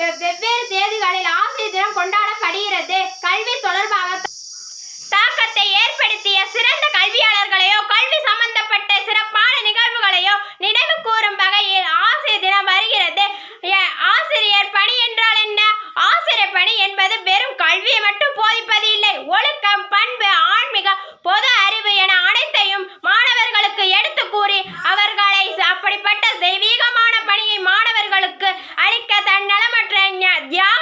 வெவ்வேறு தேதிகளில் ஆசிரியர் தினம் கொண்டாடப்படுகிறது. கல்வி தொடர்பாக தாக்கத்தை ஏற்படுத்திய சிறந்த கல்வியாளர்களையோ கல்வி சம்பந்தப்பட்ட சிறப்பான நிகழ்வுகளையோ நினைவு கூறும் வகையில் ஆசிரியர் தினம் வருகிறது. ஆசிரியர் பணி என்றால் என்ன? ஆசிரியர் பணி என்பது வெறும் கல்வியை மட்டும் போதிப்பது இல்லை. ஒழுக்கம் தெய்வீகமான பணியை மாணவர்களுக்கு அளிக்க தன்னலமற்ற நலமற்ற தியாக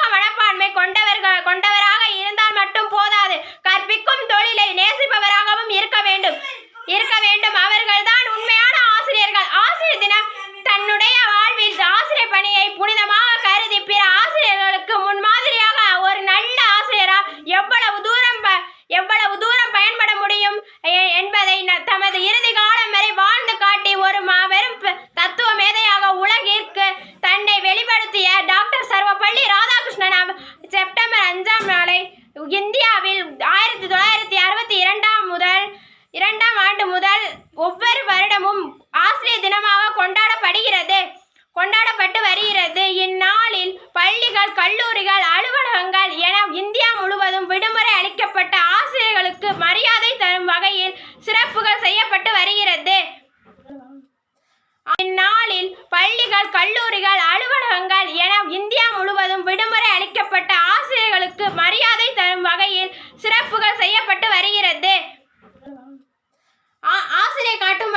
பள்ளிகள் கல்லூரிகள் அலுவலகங்கள் என இந்தியா முழுவதும் விடுமுறை அளிக்கப்பட்ட ஆசிரியர்களுக்கு மரியாதை தரும் வகையில் சிறப்புகள் செய்யப்பட்டு வருகிறது. இந்நாளில் பள்ளிகள் கல்லூரிகள் அலுவலகங்கள் என இந்தியா முழுவதும் விடுமுறை அளிக்கப்பட்ட ஆசிரியர்களுக்கு மரியாதை தரும் வகையில் சிறப்புகள் செய்யப்பட்டு வருகிறது. ஆசிரியர் காட்டும்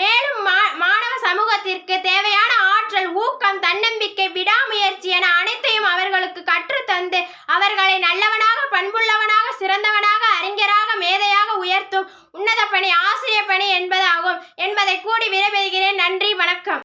மேலும் மாணவ சமூகத்திற்கு தேவையான ஆற்றல் ஊக்கம் தன்னம்பிக்கை விடாமுயற்சி என அனைத்தையும் அவர்களுக்கு கற்றுத்தந்து அவர்களை நல்லவனாக பண்புள்ளவனாக சிறந்தவனாக அறிஞராக மேதையாக உயர்த்தும் உன்னத பணி ஆசிரிய பணி என்பதாகும். என்பதை கூடி விடைபெறுகிறேன். நன்றி வணக்கம்.